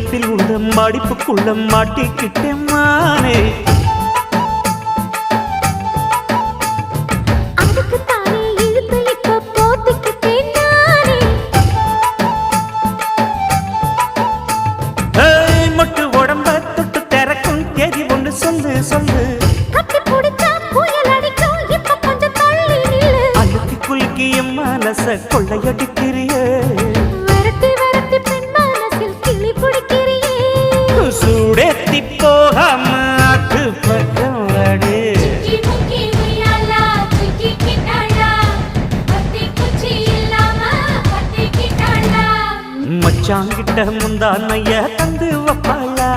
இடுப்பில் உள்ள மடிப்புக்குள்ள மாட்டிக்கிட்டேன் மானே. மொட்டு உடம்ப தொட்டு திறக்கும். தேதி ஒன்று சொல்லு சொல்லு. கட்டி பிடிச்சா மச்சாங்கிட்ட முந்தானைய தந்து வப்பாளா?